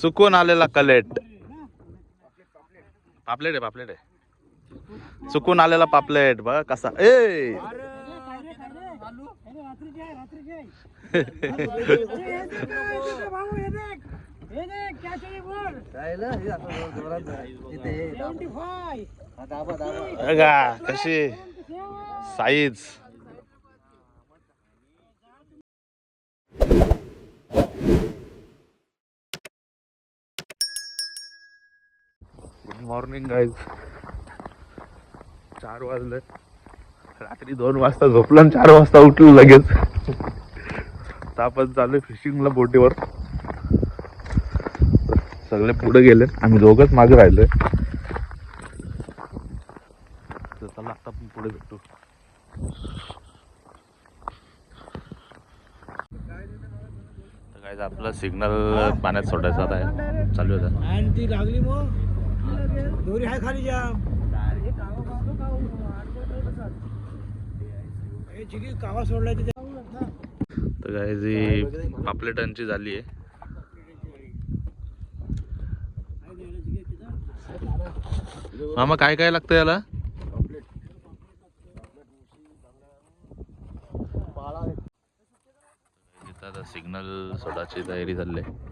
चुकून आलेला कलेट. पापलेट आहे पापलेट आहे. चुकून आलेला पापलेट बघ कसा. ए! कशी साईज. गुड मॉर्निंग गाईज चार वाजले. रात्री दोन वाजता झोपलं आणि चार वाजता उठलो लगेच. आता आपण चालू फिशिंगला बोटीवर. सगळे पुढे गेले आम्ही दोघंच मागे राहिलोय. तर चला आता पण पुढे भेटू. काय आपलं सिग्नल पाण्यात सोडायचा आहे. चालू होता आणि ती लागली मग. दोरी आहे खाली जाम. चिकी कावा सोडलाय तिथे. तर काय जी पापलेटांची झाली आहे. मामा काय काय लागतं याला? सिग्नल सोडायची तयारी झाली आहे.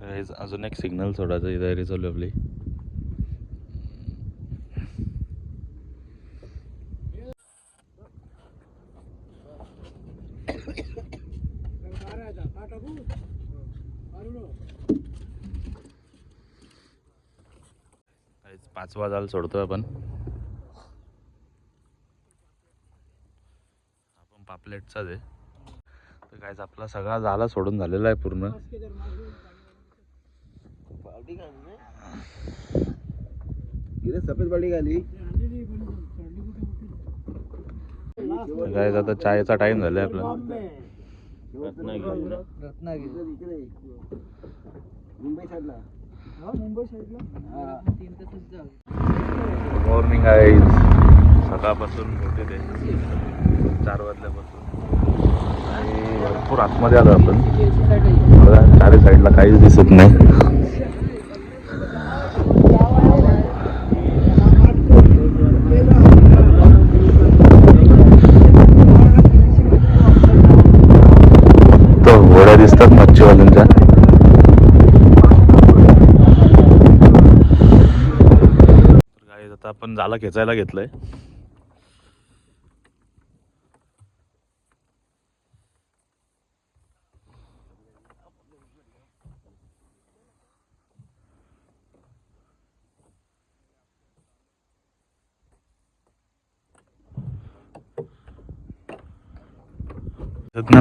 तर अजून एक सिग्नल सोडायची तयारी चालू आपली काहीच पाचवा जाल सोडतोय आपण. आपण पापलेटचाच आहे. तर कायच आपला सगळा जाला सोडून झालेला आहे पूर्ण. सफेद बाडी घाली काय आता चायचा टाइम झालाय आपला रत्नागिरी मुंबई साईडला मॉर्निंग आहे सकाळपासून मोठे ते चार वाजल्यापासून आणि भरपूर आतमध्ये आलो आपण चारी साईडला काहीच दिसत नाही तो घोड्या दिसतात मच्छीवाल्यांच्या तर काय आता आपण जाला खेचायला घेतलंय.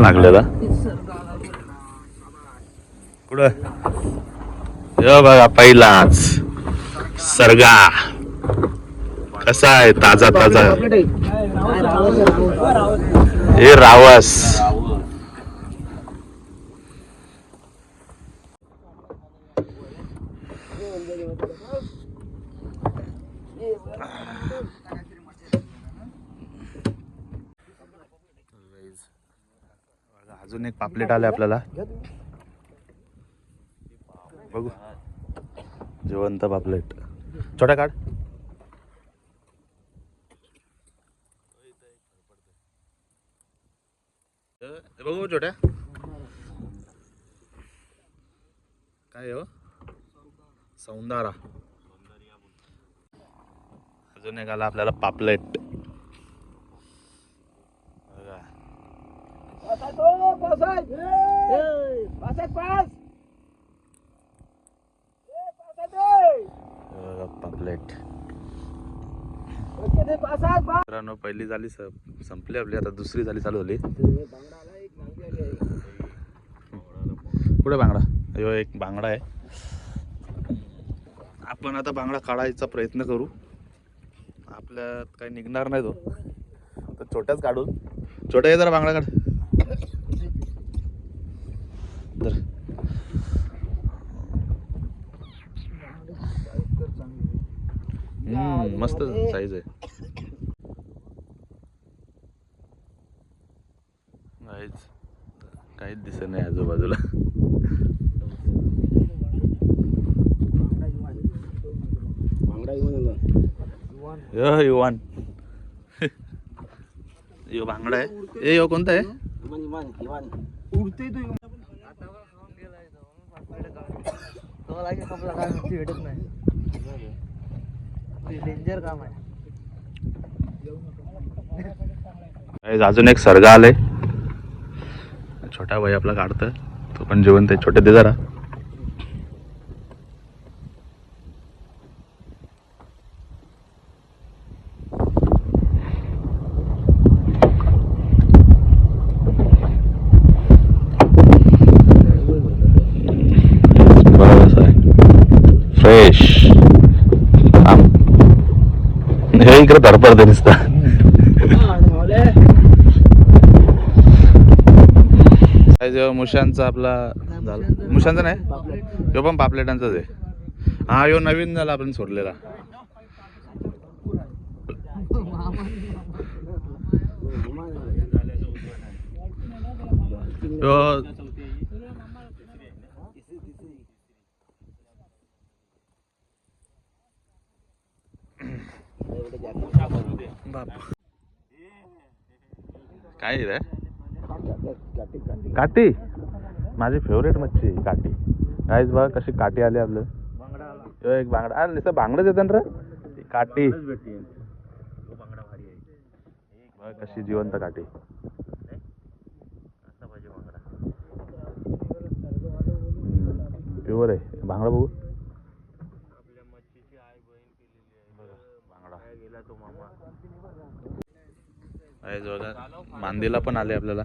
लागलेला. कुठं? बघा पहिलाच. सरगा. कसा आहे? ताजा ताजा. हे रावस. अजून एक पापलेट आले आपल्याला. बघू. जिवंत पापलेट. छोटा काढ. बघू छोट्या काय हो? सौंदारा. अजून एक आला आपल्याला पापलेट. पापलेट. मित्रांनो पहिली झाली संपली आपली आता दुसरी झाली चालू झाली. कुठे पुढे बांगडा? यो हो, एक बांगडा आहे. आपण आता बांगडा काढायचा प्रयत्न करू. आपल्यात काही निघणार नाही तो. तर छोट्याच काढू. छोट्या ये जरा बांगडा काढ. तर मस्त साईज आहे काहीच काहीच दिसत नाही आजूबाजूला. युवान यो बांगडा आहे. ए यो कोणता आहे? इमान, इमान, इमान. उडतोय तो इमान. डेंजर काम आहे. अजून एक सर्गा आले छोटा भाई आपला काढतं तो पण जेवण ते छोटे दे जरा. फ्रेश हे इकडे धडपडते दिसतं मुशांचा आपला झाला मुशांचा नाही? तो पण पापलेटांचाच आहे. हा यो नवीन झाला आपण सोडलेला. बाप. काय रे? काठी. माझी फेवरेट मच्छी आहे, काठी. काहीच बघा कशी काठी आली आपलं. एक बांगडा. अरे नुसतं बांगडच येतं रे. ती काठी. बघ कशी जिवंत काठी. प्युअर आहे. बांगडा बघू बांगडा आहे बघा मांदीला पण आले आपल्याला.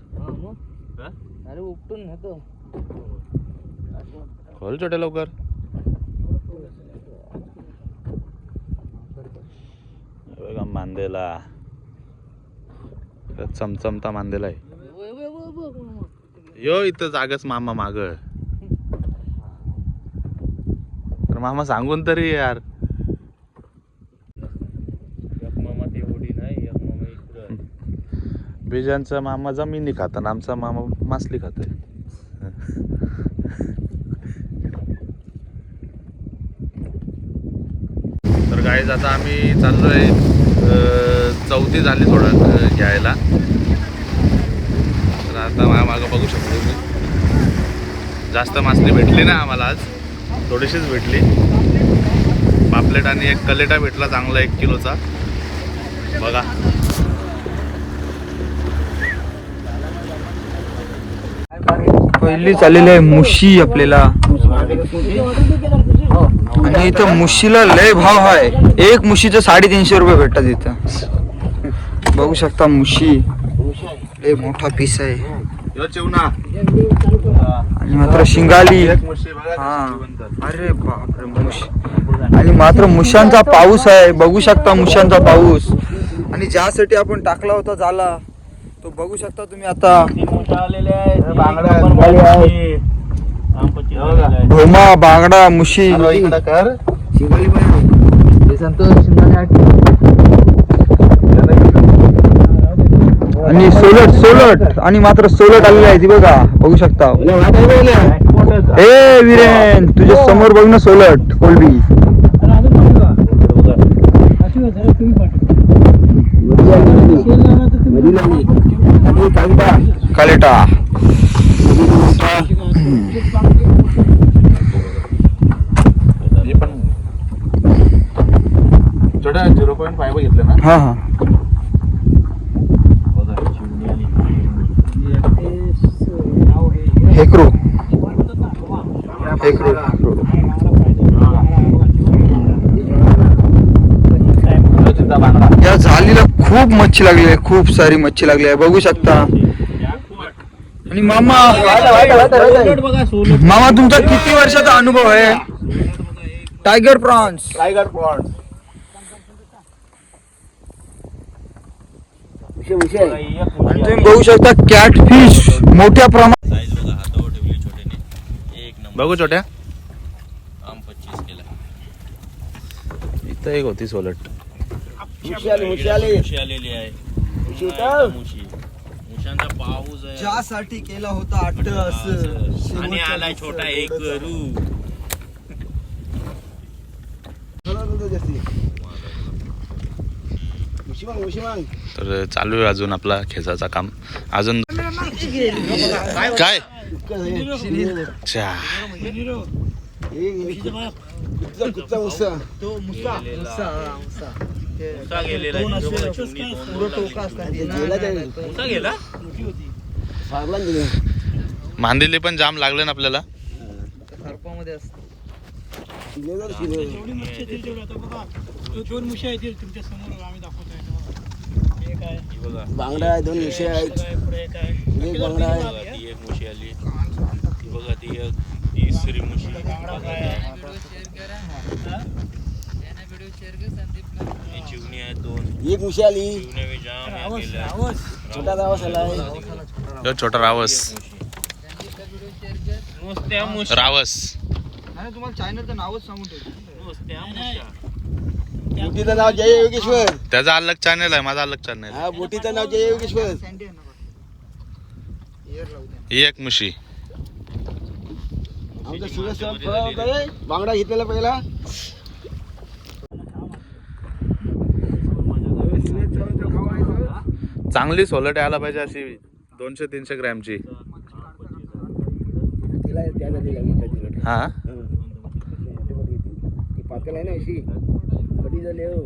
अरे उपटून नेतो. खोल छोटे लवकर. बघा मांदेला. चमचमता मांदेला आहे. यो इथं जागच मामा माग. तर मामा सांगून तरी यार. बिजांचा मामा जमिनी खात आणि आमचा मामा मासली खातोय. तर गाईज आता आम्ही चाललोय चौथी झाली थोडं घ्यायला. तर आता माझ्या मागं बघू शकतो मी. जास्त मासली भेटली ना आम्हाला आज. थोडीशीच भेटली. पापलेट आणि एक कलेटा भेटला चांगला एक किलोचा. बघा. पहिली चाललेली आहे मुशी आपल्याला. आणि इथं मुशीला लय भाव आहे. एक मुशीचं साडेतीनशे रुपये भेटतात इथं. बघू शकता मुशी. लय मोठा पीस आहे. आणि मात्र शिंगाली. हा. अरे बापरे मुश. आणि मात्र मुशांचा पाऊस आहे. बघू शकता मुशांचा पाऊस. आणि ज्यासाठी आपण टाकला होता झाला. तो बघू शकता तुम्ही आता. भोमा बांगडा मुशी. आणि सोलट सोलट. आणि मात्र सोलट आलेली आहे ती बघा. बघू शकता. ए विरेन तुझ्या समोर बघ ना सोलट कोलबी. कालेटा झिरो पॉईंट फाय घेतले ना हा हा हेक्रो हेक्रो चिंता बांगडा या झालीला खूप मच्छी लागली आहे खूप सारी मच्छी लागली आहे. बघू शकता. आणि मामा मामा तुमचा किती वर्षाचा अनुभव आहे? टायगर प्रॉन्स टायगर प्रॉन्स आणि तुम्ही बघू शकता कॅट फिश मोठ्या प्रमाणात बघा हातावर ठेवली छोट्याने एक नंबर बघू छोट्या इथं एक होती सोलट. मुशी आलेली आहे. पुन्हा एकदा मुशी. मुशांचा पाऊस आहे. ज्यासाठी केला होता अट्ट असं. आणि आलाय छोटा एक करू तर चालू आहे अजून आपला खेचाचा काम. अजून काय? अच्छा. मुसा? गेलेला मुसा गेला? मांदेली पण जाम लागले ना आपल्याला. जेवढी मच्छी येतील तेवढी. आता बघा दोन मुशी येतील तुमच्यासमोर आम्ही दाखवतोय. एक आहे ही बघा. बांगडा आहे दोन विषय आहेत. पुढे एक आहे. एक बांगडा आहे. बघा ती एक मुशी आली. ती बघा ती एक तिसरी मुशी. बघा. ही. चिवणी आहेत दोन. एक मुशी आली चिवण्या बी जाम या गेल्या छोटा दावा आला छोटा रावस. नुसत्या रावस. तुम्हाला चॅनलचं नावच सांगून ठेवतो. नुसत्या मुश्या बोटीचं नाव जय योगेश्वर. त्याचा अलग चॅनल आहे माझा अलग चॅनल हा बोटीचं नाव जय योगेश्वर. सँडी आहे ना बघा. एअर लावू द्या. ही एक मुशी. आमचा सुरेश सर फळ होता बांगडा घेतलेला पहिला. चांगली सोलट यायला पाहिजे अशी दोनशे तीनशे ग्रॅमची. हा? ती पातेल आहे ना अशी. कधी झाली हो?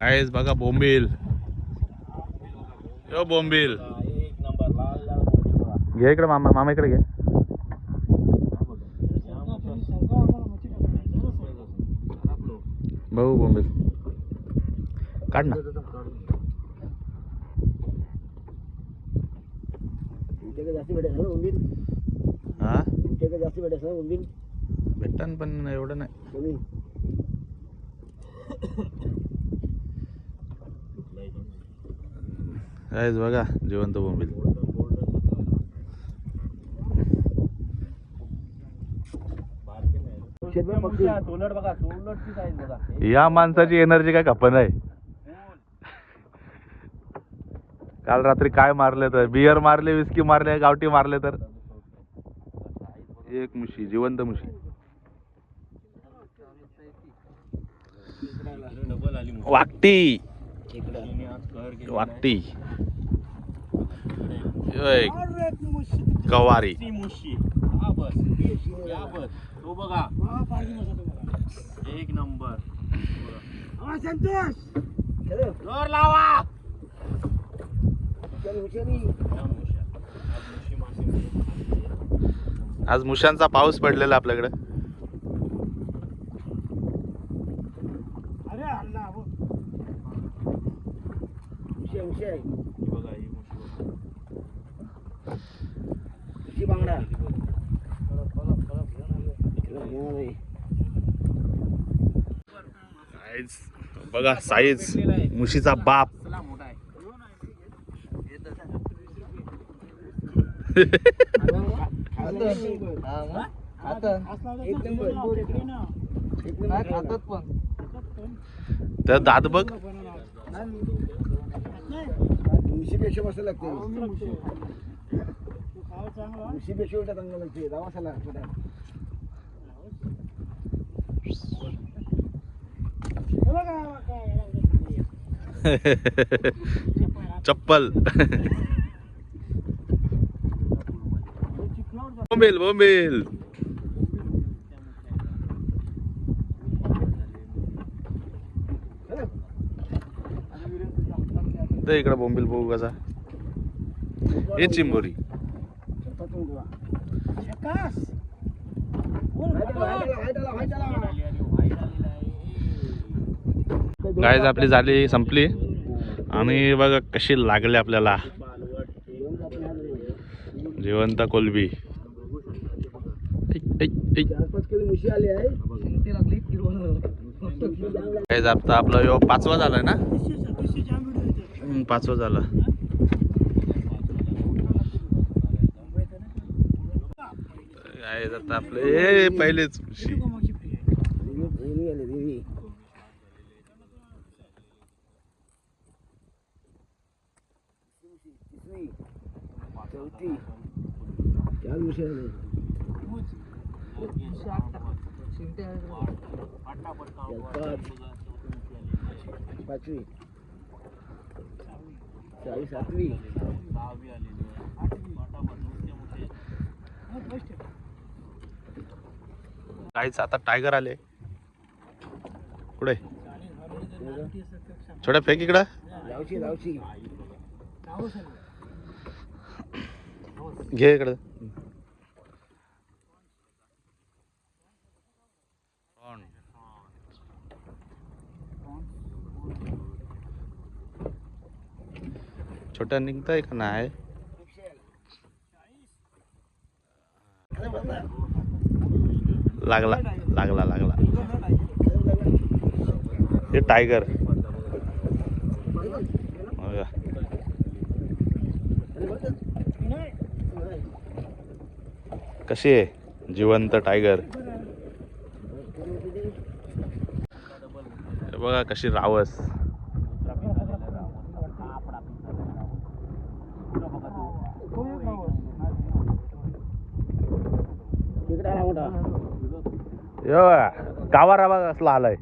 आहेस बघा बोंबील. यो बोंबील. एक नंबर लाल लाल मोठी बघा घे इकडे मामा मामा इकडे घे. भाऊ बोंबील. काढ ना. तुमच्याकडे जास्त भेटेल ना उंबील हा? तुमच्याकडे जास्त भेटेल ना उंबील भेटन पण एवढं नाही. कमी बघा जिवंत बोंबील. सोलर बघा सोलरची साईज बघा. या माणसाची एनर्जी काय खपन आहे काल रात्री काय मारले तर? बियर मारले विस्की मारले गावठी मारले तर? एक मुशी जिवंत मुशी. वाकटी. वाकटी. गवारी. हा एक नंबर. संतोष. जोर लावा चल हुशारी या मुश्या. आज मुशांचा पाऊस पडलेला आपल्याकडे. ही. बघा साईज मुशीचा बाप एक नंबर नाही खातात पण तर दात बघ. मुशीपेक्षा मस्त लागते. मुशीपेक्षा उलटा चांगला लागते. दावा मसाला छोटा चप्पल. बोंबेल बोंबेल ते इकडं बोंबील बघू कसा. हे चिंबोरी. गायज आपली झाली संपली. आणि बघा कशी लागली आपल्याला. जिवंत कोलबी. गायज आता आपला यो पाचवा झालाय ना? पाचवा झाला. आपले पहिलेच किती कमावची पाचवी आहे? सातवी best आहे. गायच आता टायगर आले कुठे छोट्या फेक इकडं नावं सांग. घे इकडं छोटा निघतंय का नाही? लागला लागला लागला. हे टायगर कशी आहे? जिवंत टायगर बघा कशी रावस तो एक नाव आहे. यो कावारा बघा कसला आलाय.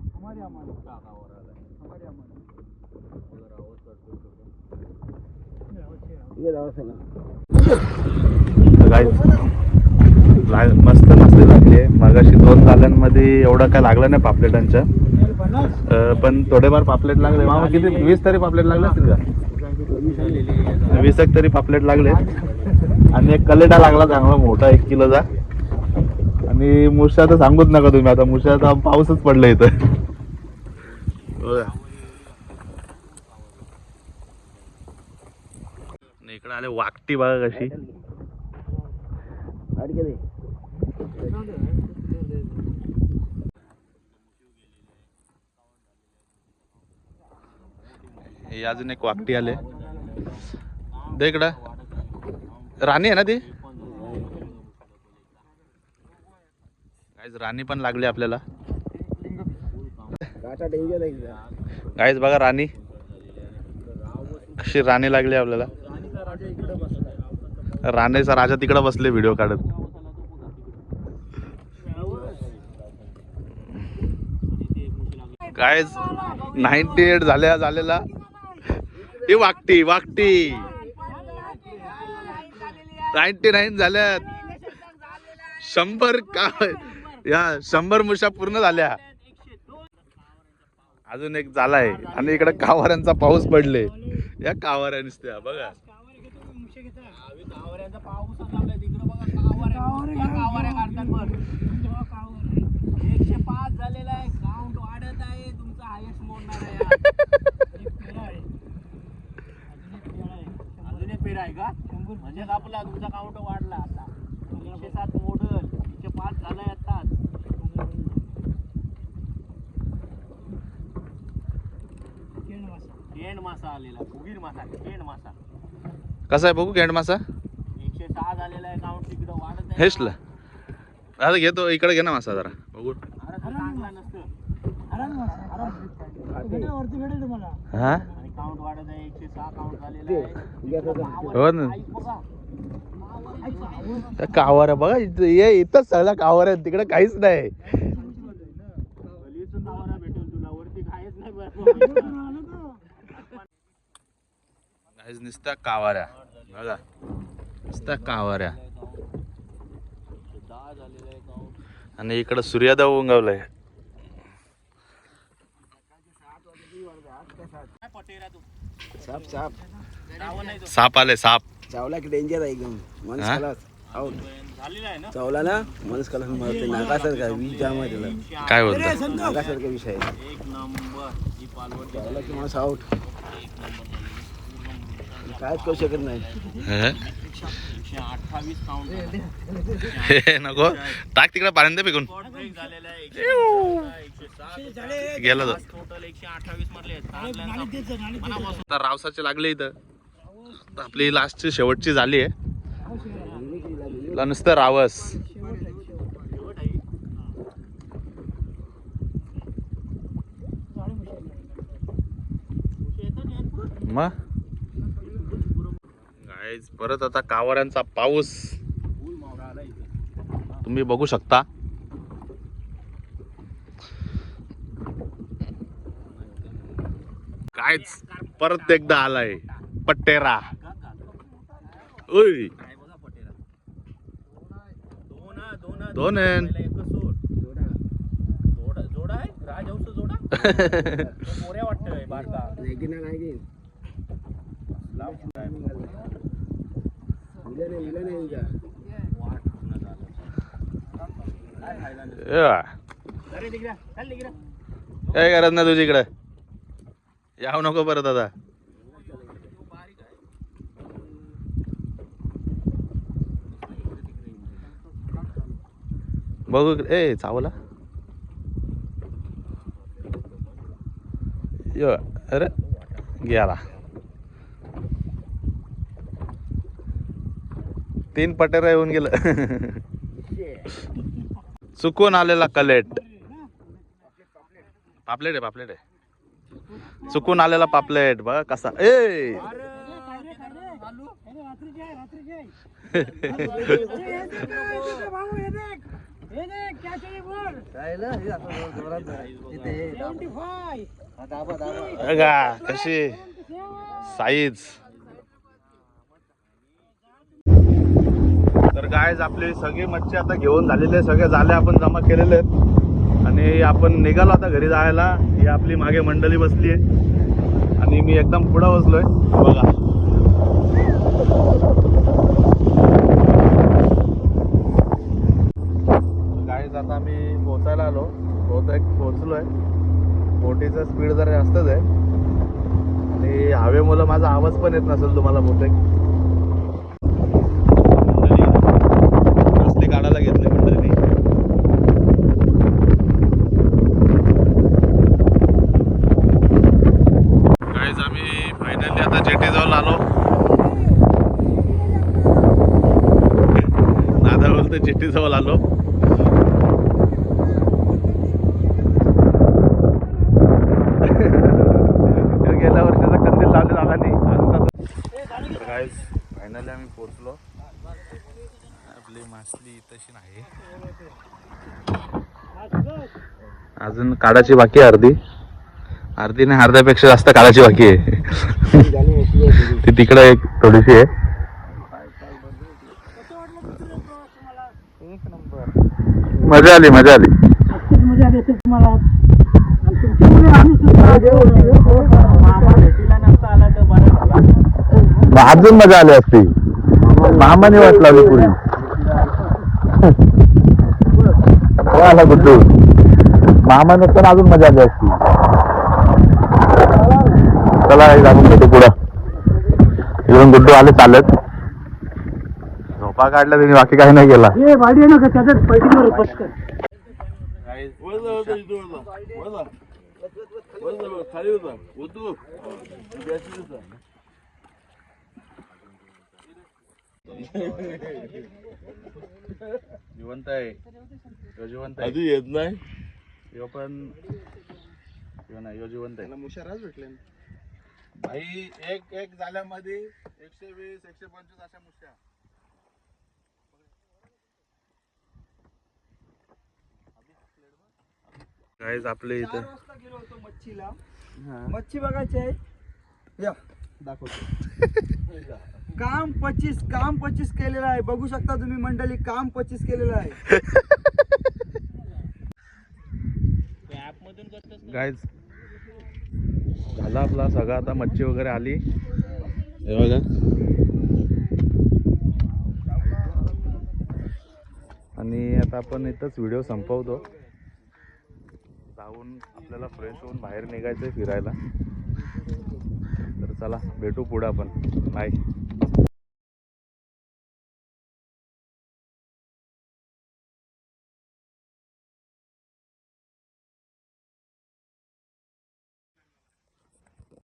मस्त मासली लागली मगाशी दोन जाल्यांमध्ये एवढं काय लागलं नाही पापलेटांच्या पण थोडेफार पापलेट लागले. मामा किती वीस तरी पापलेट लागले असतील का? वीस एक तरी पापलेट लागले. आणि एक कलेटा लागला चांगला मोठा एक किलोचा. आणि मुश्या तर सांगूच नका तुम्ही. आता मुश्याचा पाऊसच पडला इथं. इकडे आले वाकटी बघा कशी. हे अजून एक वाकटी आले. दे इकडं. राणी आहे ना ती? राणी पण लागली आपल्याला. गाईज बघा राणी. कशी राणी लागली आपल्याला. राणीचा राजा तिकडे बसले व्हिडिओ काढत. गाईज नाईन्टी एट झाल्या झालेला. ही वाकटी वाकटी. नाईन्टी नाईन झाल्यात. शंभर का या शंभर मुशा पूर्ण झाल्या. अजून एक झालाय. आणि इकडे कावाऱ्यांचा पाऊस पडले. या कावाऱ्या नुसत्या बघा. घेतो बघा कावऱ्या काढतात एकशे पाच झालेला आहे काउंट वाढत आहे तुमचा हायस्ट मोडणार आहे आहे. अजून एक पेरा आहे. का? शंभर म्हणजे आपला तुमचा काउंट वाढला आता एकशे सात मोडल एकशे पाच झालाय आताच केंड मासा. केंड मासा आलेला फुगीर मासा केंड मासा. कसा आहे बघू गेंड मासा? एकशे सहा झालेला आहे काउंट तिकडं वाढत आहे. हेसला आता घेतो इकडे घे ना मासा जरा. बघू. अरे तो चांगला नसतं. हराम मासा, हराम. भेटेल, वरती भेटेल तुम्हाला हा? आणि काउंट वाढत आहे एकशे सहा काउंट झालेला आहे. हो ना. ऐक बघा. त्या कावाऱ्या बघा इथं ये इथंच सगळ्या कावाऱ्या आहेत, तिकडे काहीच नाही गलीच कावरा भेटेल तुला वरती काहीच नाही बरं. आलं तो. नुसत्या कावाऱ्या. बघा. नुसत्या कावाऱ्या. आणि इकडं सूर्योदय उंगवलाय. साप साप. साप आले साप. चावला की डेंजर आहे एकदम. माणूस हा? खलास आऊट झालेला आहे ना? चावला ना माणूस खलास मरते नाकासारखा विष जाम आहे त्याला. काय बोलतो? नाकासारखा विष आहे. एक नंबर. ही पालवट चावला की माणूस आऊट काय करू शकत नाही. अठ्ठावीस हे नको. टाक तिकडे पाण्यात फेकून. आहे गेला टोटल एकशे अठ्ठावीस मधले आता रावसाचे लागले इथं. आपली लास्टची शेवटची झाली आहे. नुसतं रावस. मग? गाईज परत आता कावऱ्यांचा पाऊस. तुम्ही बघू शकता. कायच परत एकदा आलाय. पट्टेरा पटेला दोन जोडा काय करत ना तुझी इकडे. याव नको परत आता. बघू ए चावला. यो अरे गेला. तीन पटेरा येऊन गेलं. चुकून आलेला कलेट. पापलेट आहे पापलेट आहे. चुकून आलेला पापलेट बघा कसा. ए! कशी साईज तर गायज आपली सगळी मच्छी आता घेऊन झालेली आहे सगळे झाले आपण जमा केलेले आहेत. आणि आपण निघालो आता घरी जायला. ही आपली मागे मंडळी बसली आहे आणि मी एकदम पुढं बसलोय. बघा. गाईज आता आम्ही पोचायला आलो. बहुतेक पोचलोय. बोटीचं स्पीड जरा जास्तच आहे. आणि हवेमुळं माझा आवाज पण येत नसेल तुम्हाला बहुतेक मंडळी रस्ते काढायला घेतले मंडळीने गाईज आम्ही फायनली आता जेटी जवळ आलो दादा बोलतो जेटी जवळ आलो. गेल्या वर्षाचा कंदील लावले झाला नाही अजून तर गाईज फायनली आम्ही पोचलो आपली मासली तशी नाही. अजून काढाची बाकी आहे अर्धी. अर्धी नाही अर्ध्यापेक्षा जास्त काढाची बाकी आहे. ती तिकडे एक थोडीशी आहे. मजा आली मजा आली. मजा तुम्हाला. आणि तुमच्यामुळे आम्ही सुद्धा मामा भेटीला नसता आला तर बरं झालं. मग अजून मजा आली असती. मामाने वाट लावली पुरी. आला गुड्डू. मामा नसताना अजून मजा आली असती. चला आपण घेतो पुढं. इकडून गुड्डू आले चालत. झोपा काढल्या त्यांनी बाकी काही नाही केला. हे वाडी आहे ना का त्याच्यात पैठीवर पटकन जिवंत आहे. जिवंत आहे. येत नाही. ह्यो पण ह्यो नाही ह्यो जिवंत आहे. मुशाराच भेटले भाई एक एक झाल्यामध्ये एकशे वीस एकशे पंचवीस अशा मुश्या. गाईज आपले इथे. गेलो होतो मच्छीला. मच्छी बघायची आहे. या. दाखवतो. काम पच्चीस काम पच्चीस केलेलं आहे. बघू शकता तुम्ही मंडळी काम पच्चीस केलेलं आहे? गाईज झाला आपला सगळा. आता मच्छी वगैरे आली. हे बघा. आणि आता आपण इथंच व्हिडिओ संपवतो. जाऊन आपल्याला फ्रेश होऊन बाहेर निघायचं आहे फिरायला. तर चला भेटू पुढं आपण. बाय